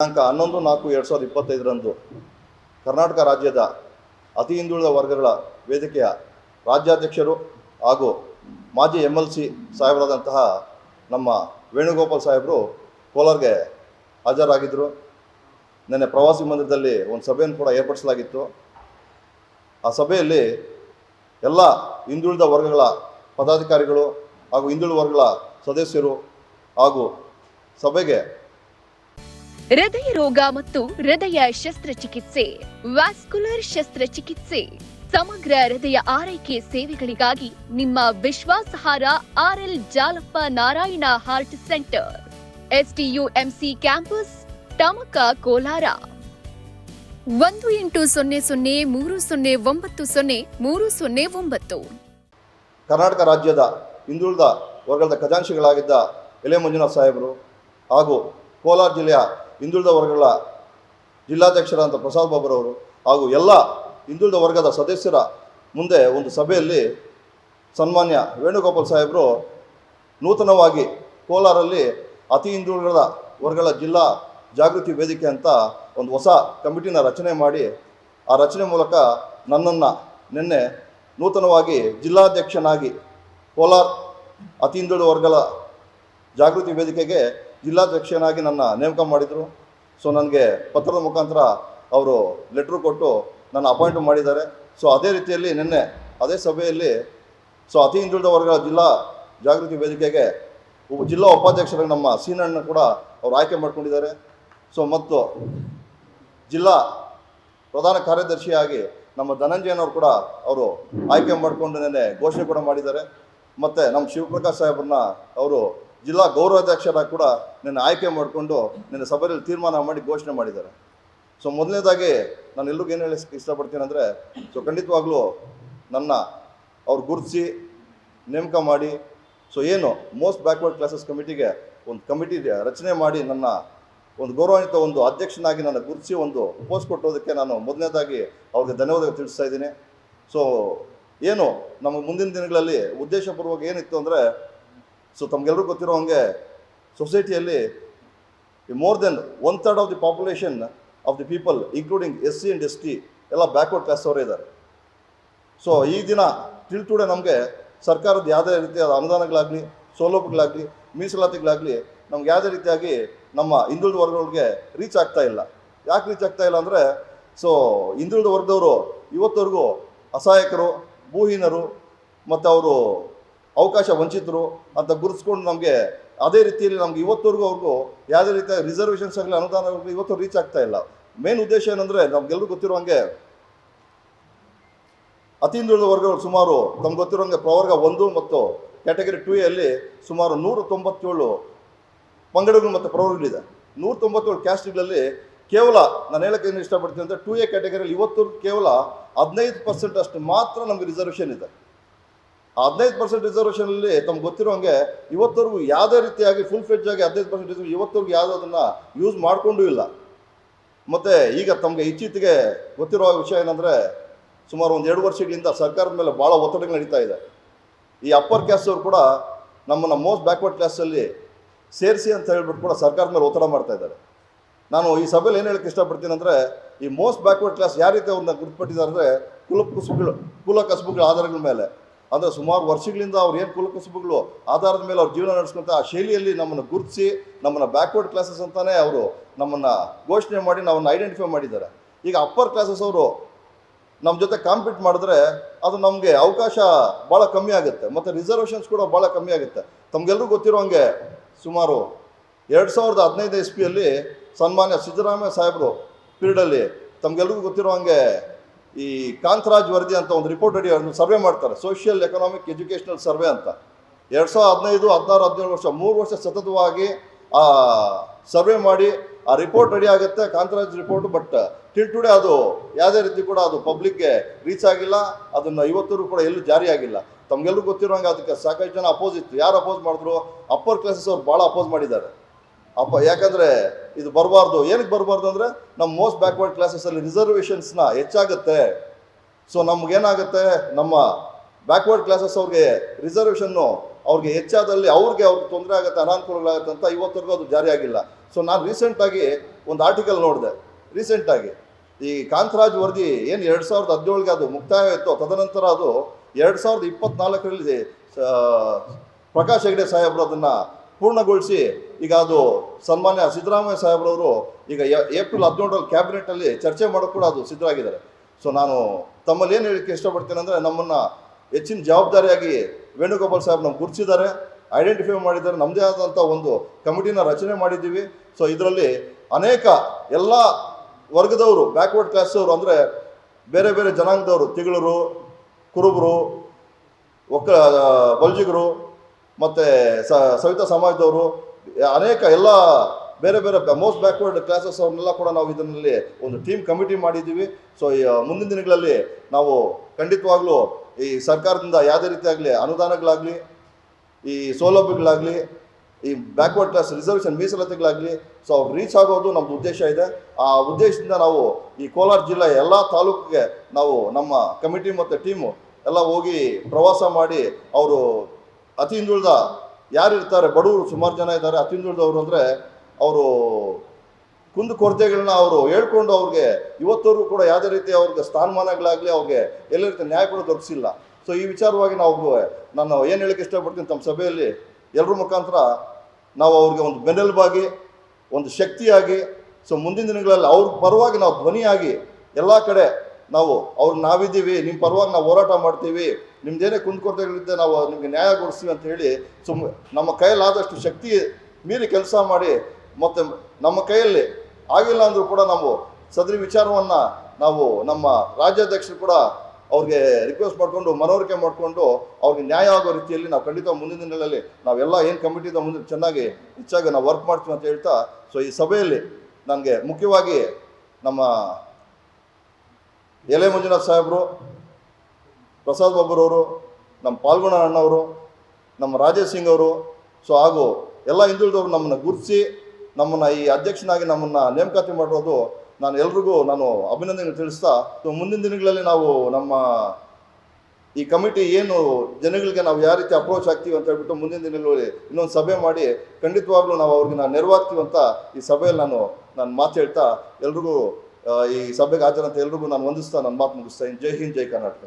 ದಿನಾಂಕ ಹನ್ನೊಂದು ನಾಲ್ಕು ಎರಡು ಸಾವಿರದ ಇಪ್ಪತ್ತೈದರಂದು ಕರ್ನಾಟಕ ರಾಜ್ಯದ ಅತಿ ಹಿಂದುಳಿದ ವರ್ಗಗಳ ವೇದಿಕೆಯ ರಾಜ್ಯಾಧ್ಯಕ್ಷರು ಹಾಗೂ ಮಾಜಿ ಎಂ ಎಲ್ ಸಿ ಸಾಹೇಬರಾದಂತಹ ನಮ್ಮ ವೇಣುಗೋಪಾಲ್ ಸಾಹೇಬರು ಕೋಲಾರ್ಗೆ ಹಾಜರಾಗಿದ್ದರು ನಿನ್ನೆ ಪ್ರವಾಸಿ ಮಂದಿರದಲ್ಲಿ ಒಂದು ಸಭೆಯನ್ನು ಕೂಡ ಏರ್ಪಡಿಸಲಾಗಿತ್ತು. ಆ ಸಭೆಯಲ್ಲಿ ಎಲ್ಲ ಹಿಂದುಳಿದ ವರ್ಗಗಳ ಪದಾಧಿಕಾರಿಗಳು ಹಾಗೂ ಹಿಂದುಳಿದ ವರ್ಗಗಳ ಸದಸ್ಯರು ಹಾಗೂ ಸಭೆಗೆ ಹೃದಯ ರೋಗ ಮತ್ತು ಹೃದಯ ಶಸ್ತ್ರಚಿಕಿತ್ಸೆ, ವ್ಯಾಸ್ಕುಲರ್ ಶಸ್ತ್ರಚಿಕಿತ್ಸೆ, ಸಮಗ್ರ ಹೃದಯ ಆರೈಕೆ ಸೇವೆಗಳಿಗಾಗಿ ನಿಮ್ಮ ವಿಶ್ವಾಸಹಾರ RL Jalappa Narayana heart centre, SDUMC campus, Tamaka Kolar. ಒಂದು ಎಂಟು ಸೊನ್ನೆ ಸೊನ್ನೆ ಮೂರು ಸೊನ್ನೆ ಒಂಬತ್ತು ಸೊನ್ನೆ ಮೂರು ಸೊನ್ನೆ ಒಂಬತ್ತು. ಕರ್ನಾಟಕ ರಾಜ್ಯದ ಹಿಂದುಳಿದ ವರ್ಗದ ಖಜಾಂಶಿಗಳಾಗಿದ್ದ ಎಲೆ ಮಂಜುನಾಥ್ ಸಾಹೇಬರು ಹಾಗೂ ಕೋಲಾರ ಜಿಲ್ಲೆಯ ಹಿಂದುಳಿದ ವರ್ಗಗಳ ಜಿಲ್ಲಾಧ್ಯಕ್ಷರಾದಂಥ ಪ್ರಸಾದ್ ಬಾಬುರವರು ಹಾಗೂ ಎಲ್ಲ ಹಿಂದುಳಿದ ವರ್ಗದ ಸದಸ್ಯರ ಮುಂದೆ ಒಂದು ಸಭೆಯಲ್ಲಿ ಸನ್ಮಾನ್ಯ ವೇಣುಗೋಪಾಲ್ ಸಾಹೇಬರು ನೂತನವಾಗಿ ಕೋಲಾರಲ್ಲಿ ಅತಿ ಹಿಂದುಳಿದ ವರ್ಗಗಳ ಜಿಲ್ಲಾ ಜಾಗೃತಿ ವೇದಿಕೆ ಅಂತ ಒಂದು ಹೊಸ ಕಮಿಟಿನ ರಚನೆ ಮಾಡಿ ಆ ರಚನೆ ಮೂಲಕ ನನ್ನನ್ನು ನಿನ್ನೆ ನೂತನವಾಗಿ ಜಿಲ್ಲಾಧ್ಯಕ್ಷನಾಗಿ ಕೋಲಾರ ಅತಿ ಹಿಂದುಳಿದ ವರ್ಗಗಳ ಜಾಗೃತಿ ವೇದಿಕೆಗೆ ಜಿಲ್ಲಾಧ್ಯಕ್ಷನಾಗಿ ನನ್ನ ನೇಮಕ ಮಾಡಿದರು. ಸೊ ನನಗೆ ಪತ್ರದ ಮುಖಾಂತರ ಅವರು ಲೆಟ್ರು ಕೊಟ್ಟು ನನ್ನ ಅಪಾಯಿಂಟ್ ಮಾಡಿದ್ದಾರೆ. ಸೊ ಅದೇ ರೀತಿಯಲ್ಲಿ ನಿನ್ನೆ ಅದೇ ಸಭೆಯಲ್ಲಿ ಸೊ ಅತಿ ಹಿಂದುಳಿದ ವರ್ಗಗಳ ಜಿಲ್ಲಾ ಜಾಗೃತಿ ವೇದಿಕೆಗೆ ಜಿಲ್ಲಾ ಉಪಾಧ್ಯಕ್ಷರಾಗಿ ನಮ್ಮ ಸೀನಣ್ಣ ಕೂಡ ಅವರು ಆಯ್ಕೆ ಮಾಡ್ಕೊಂಡಿದ್ದಾರೆ. ಸೊ ಮತ್ತು ಜಿಲ್ಲಾ ಪ್ರಧಾನ ಕಾರ್ಯದರ್ಶಿಯಾಗಿ ನಮ್ಮ ಧನಂಜಯನವರು ಕೂಡ ಅವರು ಆಯ್ಕೆ ಮಾಡಿಕೊಂಡು ನಿನ್ನೆ ಘೋಷಣೆ ಕೂಡ ಮಾಡಿದ್ದಾರೆ. ಮತ್ತು ನಮ್ಮ ಶಿವಪ್ರಕಾಶ್ ಸಾಹೇಬ್ರನ್ನ ಅವರು ಜಿಲ್ಲಾ ಗೌರವಾಧ್ಯಕ್ಷರಾಗಿ ಕೂಡ ನಿನ್ನೆ ಆಯ್ಕೆ ಮಾಡಿಕೊಂಡು ನಿನ್ನೆ ಸಭೆಯಲ್ಲಿ ತೀರ್ಮಾನ ಮಾಡಿ ಘೋಷಣೆ ಮಾಡಿದ್ದಾರೆ. ಸೊ ಮೊದಲನೇದಾಗಿ ನಾನು ಎಲ್ರಿಗೂ ಏನು ಹೇಳಿ ಇಷ್ಟಪಡ್ತೀನಿ ಅಂದರೆ ಸೊ ಖಂಡಿತವಾಗ್ಲೂ ನನ್ನ ಅವ್ರು ಗುರುತಿಸಿ, ನೇಮಕ ಮಾಡಿ ಸೊ ಏನು ಮೋಸ್ಟ್ ಬ್ಯಾಕ್ವರ್ಡ್ ಕ್ಲಾಸಸ್ ಕಮಿಟಿಗೆ ಒಂದು ಕಮಿಟಿ ರಚನೆ ಮಾಡಿ ನನ್ನ ಒಂದು ಗೌರವಾನ್ವಿತ ಒಂದು ಅಧ್ಯಕ್ಷನಾಗಿ ನನ್ನ ಗುರುತಿಸಿ ಒಂದು ಪೋಸ್ಟ್ ಕೊಟ್ಟೋದಕ್ಕೆ ನಾನು ಮೊದಲನೇದಾಗಿ ಅವ್ರಿಗೆ ಧನ್ಯವಾದ ತಿಳಿಸ್ತಾ ಇದ್ದೀನಿ. ಸೊ ಏನು ನಮ್ಮ ಮುಂದಿನ ದಿನಗಳಲ್ಲಿ ಉದ್ದೇಶಪೂರ್ವಕ ಏನಿತ್ತು ಅಂದರೆ ಸೊ ತಮಗೆಲ್ಲರೂ ಗೊತ್ತಿರೋ ಹಾಗೆ ಸೊಸೈಟಿಯಲ್ಲಿ more than one third of the population of the people including S C and S T ಎಲ್ಲ ಬ್ಯಾಕ್ವರ್ಡ್ ಕ್ಲಾಸ್ ಅವರೇ ಇದ್ದಾರೆ. ಸೊ ಈ ದಿನ ಟುಡೆ ನಮಗೆ ಸರ್ಕಾರದ ಯಾವುದೇ ರೀತಿಯಾದ ಅನುದಾನಗಳಾಗಲಿ, ಸೌಲಭ್ಯಗಳಾಗಲಿ, ಮೀಸಲಾತಿಗಳಾಗಲಿ ನಮ್ಗೆ ಯಾವುದೇ ರೀತಿಯಾಗಿ ನಮ್ಮ ಹಿಂದುಳಿದ ವರ್ಗಗಳಿಗೆ ರೀಚ್ ಆಗ್ತಾ ಇಲ್ಲ. ಯಾಕೆ ರೀಚ್ ಆಗ್ತಾ ಇಲ್ಲ ಅಂದರೆ ಸೊ ಹಿಂದುಳಿದ ವರ್ಗದವರು ಇವತ್ತವರೆಗೂ ಅಸಹಾಯಕರು, ಭೂಹೀನರು, ಮತ್ತು ಅವರು ಅವಕಾಶ ವಂಚಿತರು ಅಂತ ಗುರುತಿಸ್ಕೊಂಡು ನಮಗೆ ಅದೇ ರೀತಿಯಲ್ಲಿ ನಮ್ಗೆ ಇವತ್ತವರೆಗೂ ಅವ್ರಿಗೂ ಯಾವುದೇ ರೀತಿಯ ರಿಸರ್ವೇಷನ್ಸ್ ಆಗಲಿ ಅನುದಾನಗಳು ಇವತ್ತು ರೀಚ್ ಆಗ್ತಾ ಇಲ್ಲ. ಮೇನ್ ಉದ್ದೇಶ ಏನಂದರೆ ಗೊತ್ತಿರೋ ಹಾಗೆ ಅತಿ ಹಿಂದುಳಿದ ವರ್ಗಗಳು ಸುಮಾರು ತಮ್ಗೆ ಗೊತ್ತಿರೋಂಗೆ ಪ್ರವರ್ಗ ಒಂದು ಮತ್ತು ಕ್ಯಾಟಗರಿ ಟೂ ಅಲ್ಲಿ ಸುಮಾರು ನೂರ ತೊಂಬತ್ತೇಳು ಪಂಗಡಗಳು ಮತ್ತು ಪ್ರವರ್ಗಗಳಿದೆ. ನೂರ ತೊಂಬತ್ತೇಳು ಕ್ಯಾಸ್ಟ್ಗಳಲ್ಲಿ ಕೇವಲ ನಾನು ಹೇಳಕ್ಕೆ ಏನು ಇಷ್ಟಪಡ್ತೀನಿ ಅಂದರೆ ಟೂ ಎ ಕ್ಯಾಟಗರಿಯಲ್ಲಿ ಇವತ್ತು ಕೇವಲ ಹದಿನೈದು ಪರ್ಸೆಂಟ್ ಅಷ್ಟು ಮಾತ್ರ ನಮಗೆ ರಿಸರ್ವೇಷನ್ ಇದೆ. ಹದಿನೈದು ಪರ್ಸೆಂಟ್ ರಿಸರ್ವೇಷನಲ್ಲಿ ತಮ್ಗೆ ಗೊತ್ತಿರೋ ಹಂಗೆ ಇವತ್ತವರೆಗೂ ಯಾವುದೇ ರೀತಿಯಾಗಿ ಫುಲ್ ಫ್ಲೆಜ್ ಆಗಿ ಹದಿನೈದು ಪರ್ಸೆಂಟ್ ರಿಸರ್ವ್ ಇವತ್ತವರೆಗೂ ಯಾವುದನ್ನ ಯೂಸ್ ಮಾಡಿಕೊಂಡು ಇಲ್ಲ. ಮತ್ತು ಈಗ ತಮಗೆ ಇತ್ತೀಚೆಗೆ ಗೊತ್ತಿರೋ ವಿಷಯ ಏನಂದರೆ ಸುಮಾರು ಒಂದು ಎರಡು ವರ್ಷಗಳಿಂದ ಸರ್ಕಾರದ ಮೇಲೆ ಭಾಳ ಒತ್ತಡಗಳು ನಡೀತಾ ಇದೆ. ಈ ಅಪ್ಪರ್ ಕ್ಲಾಸ್ ಅವರು ಕೂಡ ನಮ್ಮನ್ನು ಮೋಸ್ಟ್ ಬ್ಯಾಕ್ವರ್ಡ್ ಕ್ಲಾಸಲ್ಲಿ ಸೇರಿಸಿ ಅಂತ ಹೇಳ್ಬಿಟ್ಟು ಕೂಡ ಸರ್ಕಾರದ ಮೇಲೆ ಒತ್ತಡ ಮಾಡ್ತಾ ಇದ್ದಾರೆ. ನಾನು ಈ ಸಭೆಯಲ್ಲಿ ಏನು ಹೇಳಕ್ಕೆ ಇಷ್ಟಪಡ್ತೀನಿ ಅಂದರೆ ಈ ಮೋಸ್ಟ್ ಬ್ಯಾಕ್ವರ್ಡ್ ಕ್ಲಾಸ್ ಯಾವ ರೀತಿ ಅವ್ರನ್ನ ಗುರುತುಪಟ್ಟಿದ್ದಾರೆ ಅಂದರೆ ಕುಲ ಕುಲ ಕಸುಬುಗಳ ಆಧಾರಗಳ ಮೇಲೆ. ಅಂದರೆ ಸುಮಾರು ವರ್ಷಗಳಿಂದ ಅವ್ರು ಏನು ಕುಲಕಸುಬುಗಳು, ಆಧಾರದ ಮೇಲೆ ಅವ್ರ ಜೀವನ ನಡೆಸ್ಕೊಂತ ಆ ಶೈಲಿಯಲ್ಲಿ ನಮ್ಮನ್ನು ಗುರುತಿಸಿ, ನಮ್ಮನ್ನು ಬ್ಯಾಕ್ವರ್ಡ್ ಕ್ಲಾಸಸ್ ಅಂತಾನೆ ಅವರು ನಮ್ಮನ್ನು ಘೋಷಣೆ ಮಾಡಿ ನಮ್ಮನ್ನು ಐಡೆಂಟಿಫೈ ಮಾಡಿದ್ದಾರೆ. ಈಗ ಅಪ್ಪರ್ ಕ್ಲಾಸಸ್ ಅವರು ನಮ್ಮ ಜೊತೆ ಕಾಂಪೀಟ್ ಮಾಡಿದ್ರೆ ಅದು ನಮಗೆ ಅವಕಾಶ ಭಾಳ ಕಮ್ಮಿ ಆಗುತ್ತೆ, ಮತ್ತು ರಿಸರ್ವೇಷನ್ಸ್ ಕೂಡ ಭಾಳ ಕಮ್ಮಿ ಆಗುತ್ತೆ. ತಮಗೆಲ್ಲರೂ ಗೊತ್ತಿರೋ ಹಂಗೆ ಸುಮಾರು ಎರಡು ಸಾವಿರದ ಹದಿನೈದು ಎಸ್ ಪಿಯಲ್ಲಿ ಸನ್ಮಾನ್ಯ ಸಿದ್ದರಾಮಯ್ಯ ಸಾಹೇಬರು ಪೀರಿಯಡಲ್ಲಿ ತಮಗೆಲ್ರಿಗೂ ಗೊತ್ತಿರೋ ಹಂಗೆ ಈ ಕಾಂತರಾಜ್ ವರದಿ ಅಂತ ಒಂದು ರಿಪೋರ್ಟ್ ಅಡಿ ಒಂದು ಸರ್ವೆ ಮಾಡ್ತಾರೆ. ಸೋಷಿಯಲ್ ಎಕನಾಮಿಕ್ ಎಜುಕೇಷನಲ್ ಸರ್ವೆ ಅಂತ. ಎರಡು ಸಾವಿರದ ಹದಿನೈದು, ಹದಿನಾರು, ಹದಿನೇಳು ವರ್ಷ, ಮೂರು ವರ್ಷ ಸತತವಾಗಿ ಆ ಸರ್ವೆ ಮಾಡಿ ಆ ರಿಪೋರ್ಟ್ ರೆಡಿ ಆಗುತ್ತೆ, Kantaraj report but till today ಅದು ಯಾವುದೇ ರೀತಿ ಕೂಡ ಅದು ಪಬ್ಲಿಕ್ಗೆ ರೀಚ್ ಆಗಿಲ್ಲ. ಅದನ್ನು ಇವತ್ತರೂ ಕೂಡ ಎಲ್ಲೂ ಜಾರಿ ಆಗಿಲ್ಲ. ತಮಗೆಲ್ಲರೂ ಗೊತ್ತಿರೋಂಗೆ ಅದಕ್ಕೆ ಸಾಕಷ್ಟು ಜನ ಅಪೋಸ್ ಇತ್ತು ಯಾರು ಅಪೋಸ್ ಮಾಡಿದ್ರು? ಅಪ್ಪರ್ ಕ್ಲಾಸಸ್ ಅವ್ರು ಭಾಳ ಅಪೋಸ್ ಮಾಡಿದ್ದಾರೆ. ಅಪ್ಪ, ಯಾಕಂದರೆ ಇದು ಬರಬಾರ್ದು. ಏನಕ್ಕೆ ಬರಬಾರ್ದು ಅಂದರೆ ನಮ್ಮ ಮೋಸ್ಟ್ ಬ್ಯಾಕ್ವರ್ಡ್ ಕ್ಲಾಸಸಲ್ಲಿ ರಿಸರ್ವೇಷನ್ಸ್ನ ಹೆಚ್ಚಾಗುತ್ತೆ. ಸೊ ನಮಗೇನಾಗುತ್ತೆ? ನಮ್ಮ ಬ್ಯಾಕ್ವರ್ಡ್ ಕ್ಲಾಸಸ್ ಅವ್ರಿಗೆ ರಿಸರ್ವೇಷನ್ನು ಅವ್ರಿಗೆ ಹೆಚ್ಚಾದಲ್ಲಿ ಅವ್ರಿಗೆ ಅವ್ರಿಗೆ ತೊಂದರೆ ಆಗುತ್ತೆ ಅನಾನುಕೂಲಗಳಾಗುತ್ತೆ ಅಂತ ಇವತ್ತರೆಗೂ ಅದು ಜಾರಿ ಆಗಿಲ್ಲ. ಸೊ ನಾನು ರೀಸೆಂಟಾಗಿ ಒಂದು ಆರ್ಟಿಕಲ್ ನೋಡಿದೆ. ರೀಸೆಂಟಾಗಿ ಈ ಕಾಂತರಾಜ್ ವರದಿ ಏನು ಎರಡು ಸಾವಿರದ ಹದಿನೇಳಿಗೆ ಅದು ಮುಕ್ತಾಯ ಇತ್ತು, ತದನಂತರ ಅದು ಎರಡು ಸಾವಿರದ ಇಪ್ಪತ್ನಾಲ್ಕರಲ್ಲಿ ಪ್ರಕಾಶ್ ಹೆಗ್ಡೆ ಸಾಹೇಬರು ಅದನ್ನು ಪೂರ್ಣಗೊಳಿಸಿ ಈಗ ಅದು ಸನ್ಮಾನ್ಯ ಸಿದ್ದರಾಮಯ್ಯ ಸಾಹೇಬ್ರವರು ಈಗ ಏಪ್ರಿಲ್ ಹದಿನೇಳರಲ್ಲಿ ಕ್ಯಾಬಿನೆಟಲ್ಲಿ ಚರ್ಚೆ ಮಾಡೋಕ್ಕೆ ಕೂಡ ಅದು ಸಿದ್ಧರಾಗಿದ್ದಾರೆ. ಸೊ ನಾನು ತಮ್ಮಲ್ಲಿ ಏನು ಹೇಳಕ್ಕೆ ಇಷ್ಟಪಡ್ತೇನೆ ಅಂದರೆ ನಮ್ಮನ್ನು ಹೆಚ್ಚಿನ ಜವಾಬ್ದಾರಿಯಾಗಿ ವೇಣುಗೋಪಾಲ್ ಸಾಹೇಬ್ ನಮ್ಗೆ ಗುರುತಿಸಿದ್ದಾರೆ ಐಡೆಂಟಿಫೈ ಮಾಡಿದ್ದಾರೆ ನಮ್ಮದೇ ಆದಂಥ ಒಂದು ಕಮಿಟಿನ ರಚನೆ ಮಾಡಿದ್ದೀವಿ. ಸೊ ಇದರಲ್ಲಿ ಅನೇಕ ಎಲ್ಲ ವರ್ಗದವರು ಬ್ಯಾಕ್ವರ್ಡ್ ಕ್ಲಾಸವರು ಅಂದರೆ ಬೇರೆ ಬೇರೆ ಜನಾಂಗದವರು, ತಿಗಳರು, ಕುರುಬರು ಒಕ್ಕ ಬಲ್ಜಿಗರು ಮತ್ತು ಸವಿತಾ ಸಮಾಜದವರು, ಅನೇಕ ಎಲ್ಲ ಬೇರೆ ಬೇರೆ ಮೋಸ್ಟ್ ಬ್ಯಾಕ್ವರ್ಡ್ ಕ್ಲಾಸಸ್ ಅವ್ರನ್ನೆಲ್ಲ ಕೂಡ ನಾವು ಇದರಲ್ಲಿ ಒಂದು ಟೀಮ್ ಕಮಿಟಿ ಮಾಡಿದ್ದೀವಿ. ಸೊ ಮುಂದಿನ ದಿನಗಳಲ್ಲಿ ನಾವು ಖಂಡಿತವಾಗ್ಲೂ ಈ ಸರ್ಕಾರದಿಂದ ಯಾವುದೇ ರೀತಿಯಾಗಲಿ ಅನುದಾನಗಳಾಗಲಿ, ಈ ಸೌಲಭ್ಯಗಳಾಗಲಿ, ಈ ಬ್ಯಾಕ್ವರ್ಡ್ ಕ್ಲಾಸ್ ರಿಸರ್ವೇಷನ್ ಮೀಸಲಾತಿಗಳಾಗಲಿ ಸೊ ಅವ್ರು ರೀಚ್ ಆಗೋದು ನಮ್ಮದು ಉದ್ದೇಶ ಇದೆ. ಆ ಉದ್ದೇಶದಿಂದ ನಾವು ಈ ಕೋಲಾರ ಜಿಲ್ಲೆಯ ಎಲ್ಲ ತಾಲೂಕಿಗೆ ನಾವು ನಮ್ಮ ಕಮಿಟಿ ಮತ್ತು ಟೀಮು ಎಲ್ಲ ಹೋಗಿ ಪ್ರವಾಸ ಮಾಡಿ ಅವರು ಅತಿ ಹಿಂದುಳಿದ ಯಾರು ಇರ್ತಾರೆ? ಬಡವರು ಸುಮಾರು ಜನ ಇದ್ದಾರೆ. ಅತಿ ಹಿಂದುಳಿದವರು ಅಂದರೆ ಅವರು ಕುಂದು ಕೊರತೆಗಳನ್ನ ಅವರು ಹೇಳ್ಕೊಂಡು ಅವ್ರಿಗೆ ಇವತ್ತವರೆಗೂ ಕೂಡ ಯಾವುದೇ ರೀತಿ ಅವ್ರಿಗೆ ಸ್ಥಾನಮಾನಗಳಾಗಲಿ ಅವ್ರಿಗೆ ಎಲ್ಲ ರೀತಿ ನ್ಯಾಯ ಕೂಡ ದೊರಕಿಸಿಲ್ಲ. ಸೊ ಈ ವಿಚಾರವಾಗಿ ನಾವು ನಾನು ಏನು ಹೇಳಕ್ಕೆ ಇಷ್ಟಪಡ್ತೀನಿ ತಮ್ಮ ಸಭೆಯಲ್ಲಿ ಎಲ್ಲರ ಮುಖಾಂತರ ನಾವು ಅವ್ರಿಗೆ ಒಂದು ಬೆನ್ನೆಲುಬಾಗಿ, ಒಂದು ಶಕ್ತಿಯಾಗಿ ಸೊ ಮುಂದಿನ ದಿನಗಳಲ್ಲಿ ಅವ್ರ ಪರವಾಗಿ ನಾವು ಧ್ವನಿಯಾಗಿ ಎಲ್ಲ ಕಡೆ ನಾವು ಅವ್ರು ನಾವಿದ್ದೀವಿ ನಿಮ್ಮ ಪರವಾಗಿ ನಾವು ಹೋರಾಟ ಮಾಡ್ತೀವಿ, ನಿಮ್ದೇನೇ ಕುಂದುಕೊರತೆಗಳಿದ್ದೆ ನಾವು ನಿಮಗೆ ನ್ಯಾಯ ಕೊಡಿಸ್ತೀವಿ ಅಂತ ಹೇಳಿ ಸುಮ್ ನಮ್ಮ ಕೈಯಲ್ಲಾದಷ್ಟು ಶಕ್ತಿ ಮೀರಿ ಕೆಲಸ ಮಾಡಿ ಮತ್ತು ನಮ್ಮ ಕೈಯಲ್ಲಿ ಆಗಿಲ್ಲ ಅಂದರೂ ಕೂಡ ನಾವು ಸದರಿ ವಿಚಾರವನ್ನು ನಾವು ನಮ್ಮ ರಾಜ್ಯಾಧ್ಯಕ್ಷರು ಕೂಡ ಅವ್ರಿಗೆ ರಿಕ್ವೆಸ್ಟ್ ಮಾಡಿಕೊಂಡು ಮನವರಿಕೆ ಮಾಡಿಕೊಂಡು ಅವ್ರಿಗೆ ನ್ಯಾಯ ಆಗೋ ರೀತಿಯಲ್ಲಿ ನಾವು ಖಂಡಿತ ಮುಂದಿನ ದಿನಗಳಲ್ಲಿ ನಾವೆಲ್ಲ ಏನು ಕಮಿಟಿ ಮುಂದೆ ಚೆನ್ನಾಗಿ ಹೆಚ್ಚಾಗಿ ನಾವು ವರ್ಕ್ ಮಾಡ್ತೀವಿ ಅಂತ ಹೇಳ್ತಾ ಸೊ ಈ ಸಭೆಯಲ್ಲಿ ನನಗೆ ಮುಖ್ಯವಾಗಿ ನಮ್ಮ ಎಲೆ ಮಂಜುನಾಥ್ ಸಾಹೇಬರು, ಪ್ರಸಾದ್ ಬಾಬುರವರು, ನಮ್ಮ ಪಾಲ್ಗುಣ ಅಣ್ಣವರು, ನಮ್ಮ ರಾಜೇಶ್ ಸಿಂಗ್ ಅವರು, ಸೊ ಹಾಗೂ ಎಲ್ಲ ಹಿಂದುಳಿದವರು ನಮ್ಮನ್ನು ಗುರುತಿಸಿ ನಮ್ಮನ್ನು ಈ ಅಧ್ಯಕ್ಷನಾಗಿ ನಮ್ಮನ್ನು ನೇಮಕಾತಿ ಮಾಡಿರೋದು ನಾನು ಎಲ್ರಿಗೂ ನಾನು ಅಭಿನಂದನೆ ತಿಳಿಸ್ತಾ, ಸೊ ಮುಂದಿನ ದಿನಗಳಲ್ಲಿ ನಾವು ನಮ್ಮ ಈ ಕಮಿಟಿ ಏನು ಜನಗಳಿಗೆ ನಾವು ಯಾವ ರೀತಿ ಅಪ್ರೋಚ್ ಆಗ್ತೀವಿ ಅಂತ ಹೇಳ್ಬಿಟ್ಟು ಮುಂದಿನ ದಿನಗಳಲ್ಲಿ ಇನ್ನೊಂದು ಸಭೆ ಮಾಡಿ ಖಂಡಿತವಾಗ್ಲೂ ನಾವು ಅವ್ರಿಗೆ ನಾವು ನೆರವಾಗ್ತೀವಿ ಅಂತ ಈ ಸಭೆಯಲ್ಲಿ ನಾನು ನಾನು ಮಾತು ಹೇಳ್ತಾ ಎಲ್ರಿಗೂ ಈ ಸಭೆಗೆ ಹಾಜರಂತ ಎಲ್ರಿಗೂ ನಾನು ವಂದಿಸ್ತಾ ನನ್ನ ಮಾತು ಮುಗಿಸ್ತಾ ಜೈ ಹಿಂದ್ ಜೈ ಕರ್ನಾಟಕ.